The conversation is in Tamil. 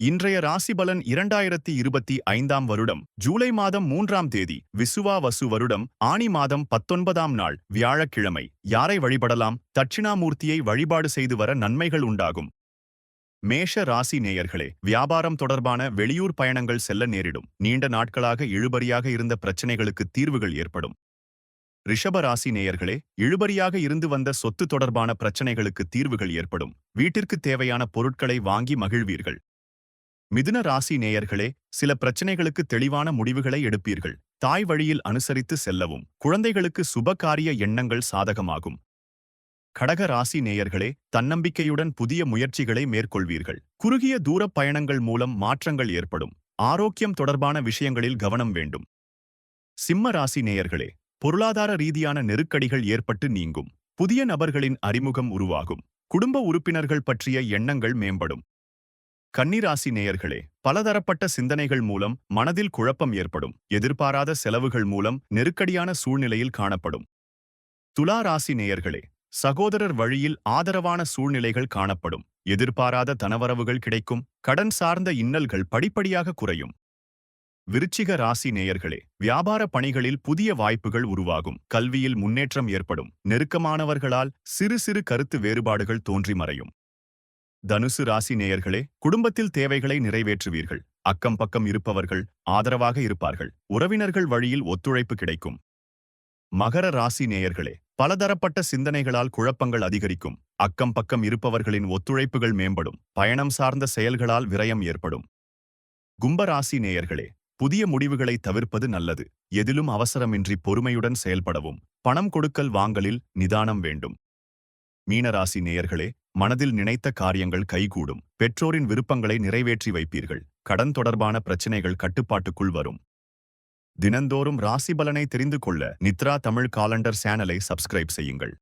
இன்றைய ராசிபலன் இரண்டாயிரத்தி இருபத்தி ஐந்தாம் வருடம் ஜூலை மாதம் மூன்றாம் தேதி விசுவா வசு வருடம் ஆணி மாதம் பத்தொன்பதாம் நாள் வியாழக்கிழமை. யாரை வழிபடலாம்? தட்சிணாமூர்த்தியை வழிபாடு செய்து வர நன்மைகள் உண்டாகும். மேஷ ராசி நேயர்களே வியாபாரம் தொடர்பான வெளியூர் பயணங்கள் செல்ல நேரிடும். நீண்ட நாட்களாக இழுபறியாக இருந்த பிரச்சனைகளுக்கு தீர்வுகள் ஏற்படும். ரிஷப ராசி நேயர்களே இழுபறியாக இருந்து வந்த சொத்து தொடர்பான பிரச்சனைகளுக்கு தீர்வுகள் ஏற்படும். வீட்டிற்கு தேவையான பொருட்களை வாங்கி மகிழ்வீர்கள். மிதுன ராசி நேயர்களே சில பிரச்சனைகளுக்கு தெளிவான முடிவுகளை எடுப்பீர்கள். தாய் வழியில் அனுசரித்து செல்லவும். குழந்தைகளுக்கு சுபகாரிய எண்ணங்கள் சாதகமாகும். கடக ராசி நேயர்களே தன்னம்பிக்கையுடன் புதிய முயற்சிகளை மேற்கொள்வீர்கள். குறுகிய தூரப் பயணங்கள் மூலம் மாற்றங்கள் ஏற்படும். ஆரோக்கியம் தொடர்பான விஷயங்களில் கவனம் வேண்டும். சிம்ம ராசி நேயர்களே பொருளாதார ரீதியான நெருக்கடிகள் ஏற்பட்டு நீங்கும். புதிய நபர்களின் அறிமுகம் உருவாகும். குடும்ப உறுப்பினர்கள் பற்றிய எண்ணங்கள் மேம்படும். கன்னிராசி நேயர்களே பலதரப்பட்ட சிந்தனைகள் மூலம் மனதில் குழப்பம் ஏற்படும். எதிர்பாராத செலவுகள் மூலம் நெருக்கடியான சூழ்நிலையில் காணப்படும். துலா ராசி நேயர்களே சகோதரர் வழியில் ஆதரவான சூழ்நிலைகள் காணப்படும். எதிர்பாராத தனவரவுகள் கிடைக்கும். கடன் சார்ந்த இன்னல்கள் படிப்படியாக குறையும். விருச்சிக ராசி நேயர்களே வியாபார பணிகளில் புதிய வாய்ப்புகள் உருவாகும். கல்வியில் முன்னேற்றம் ஏற்படும். நெருக்கமானவர்களால் சிறு சிறு கருத்து வேறுபாடுகள் தோன்றி மறையும். தனுசு ராசி நேயர்களே குடும்பத்தில் தேவைகளை நிறைவேற்றுவீர்கள். அக்கம் பக்கம் இருப்பவர்கள் ஆதரவாக இருப்பார்கள். உறவினர்கள் வழியில் ஒத்துழைப்பு கிடைக்கும். மகர ராசி நேயர்களே பலதரப்பட்ட சிந்தனைகளால் குழப்பங்கள் அதிகரிக்கும். அக்கம் பக்கம் இருப்பவர்களின் ஒத்துழைப்புகள் மேம்படும். பயணம் சார்ந்த செயல்களால் விரயம் ஏற்படும். கும்பராசி நேயர்களே புதிய முடிவுகளை தவிர்ப்பது நல்லது. எதிலும் அவசரமின்றி பொறுமையுடன் செயல்படவும். பணம் கொடுக்கல் வாங்கலில் நிதானம் வேண்டும். மீனராசி நேயர்களே மனதில் நினைத்த காரியங்கள் கைகூடும். பெற்றோரின் விருப்பங்களை நிறைவேற்றி வைப்பீர்கள். கடன் தொடர்பான பிரச்சினைகள் கட்டுப்பாட்டுக்குள் வரும். தினந்தோறும் ராசி பலனை தெரிந்து கொள்ள நித்ரா தமிழ் காலண்டர் சேனலை சப்ஸ்கிரைப் செய்யுங்கள்.